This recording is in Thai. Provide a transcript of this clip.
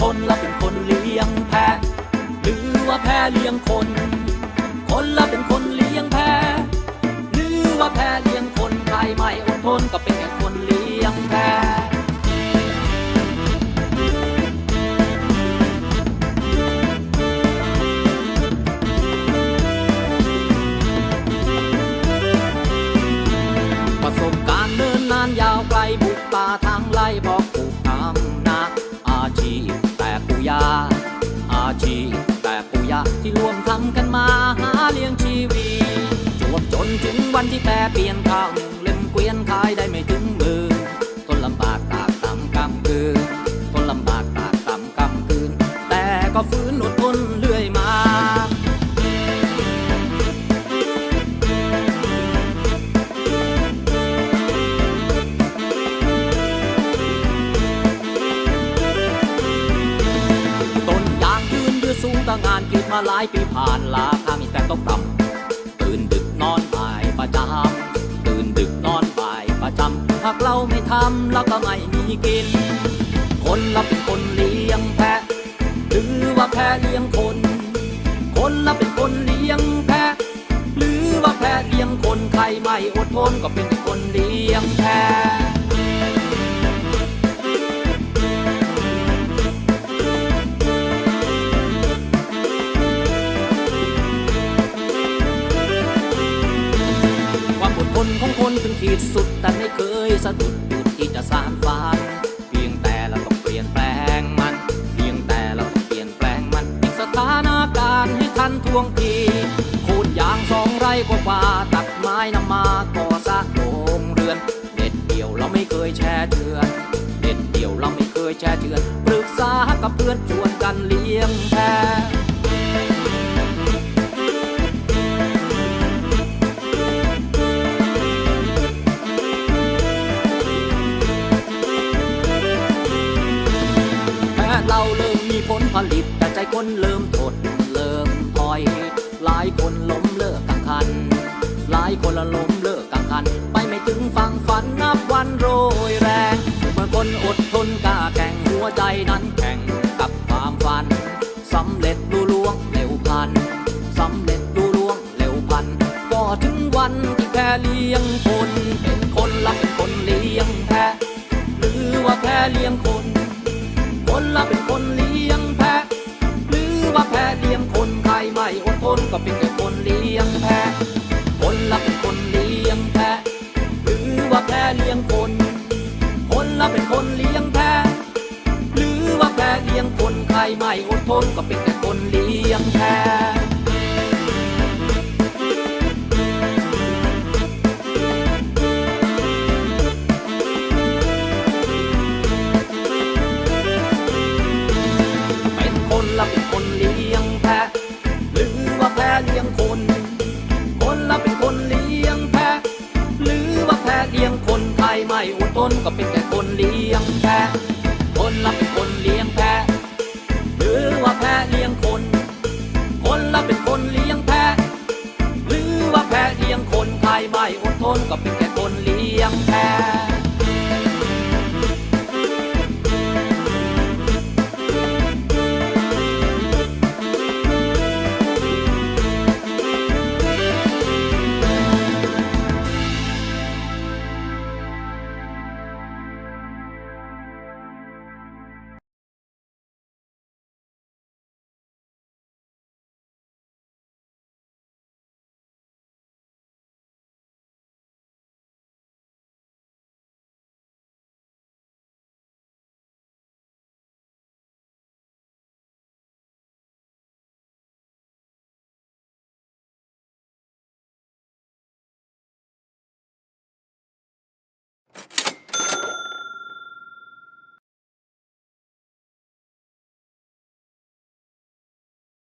คนละเป็นคนเลี้ยงแพะ หรือว่าแพะเลี้ยงคน คนละเป็นคนเลี้ยงแพะ หรือว่าแพะเลี้ยงคนใครไม่อดทนก็เป็นอย่ ที่แปรเปลี่ยนข้าวหนึ่งเล่มเกวียนขายได้ไม่ถึงมือทนลำบากตากตำกำคืนทนลำบากตากตำกำคืน แต่ก็ฟื้นอดทนเรื่อยมาต้นยางยืนยืดสูงตั้งงานกรีดมาหลายปีผ่านราคามีแต่ตกต่ำ ทำเราก็ไม่มีกิน คนเราเป็นคนเลี้ยงแพะ หรือว่าแพะเลี้ยงคน คนเราเป็นคนเลี้ยงแพะ หรือว่าแพะเลี้ยงคนใครไม่อดทนก็เป็นคนเลี้ยงแพะความอดทนของคนถึงขีดสุดแต่ไม่เคยสะดุด จะสานฝันเพียงแต่เราต้องเปลี่ยนแปลงมันเพียงแต่เราต้องเปลี่ยนแปลงมันอีกสถานการณ์ให้ทันท่วงทีโคูดยางสองไร่กว่าตัดไม้นำมาก่อสร้างโรงเรือน เด็ดเดี่ยวเราไม่เคยแช่เชือน เด็ดเดี่ยวเราไม่เคยแช่เชือนปรึกษากับเพื่อนชวน เราเริ่มมีผลผลิตแต่ใจคนเริ่มทดเริ่มถอย หลายคนล้มเลิกกลางคัน หลายคนละล้มเลิกกลางคัน ไปไม่ถึงฝั่งฝันนับวันโรยแรงเมื่อคนอดทนกล้าแข่งหัวใจนั้นแข่งกับความฝันสำเร็จดูล่วงเร็วพันสำเร็จดูล่วงเร็วพันก็ถึงวันที่แพ้เลี้ยงคน เป็นคนละเป็นคนเลี้ยงแพ้หรือว่าแพ้เลี้ยงคน เลี้ยงคนใครไม่อดทนก็เป็นแค่คนเลี้ยงแพะเป็นคนละเป็นคนเลี้ยงแพะหรือว่าแพะเลี้ยงคน คนละเป็นคนเลี้ยงแพะหรือว่าแพะเลี้ยงคนใครไม่อดทนก็เป็นแค่คนเลี้ยงแพายไม่อดทนก็เป็นแค่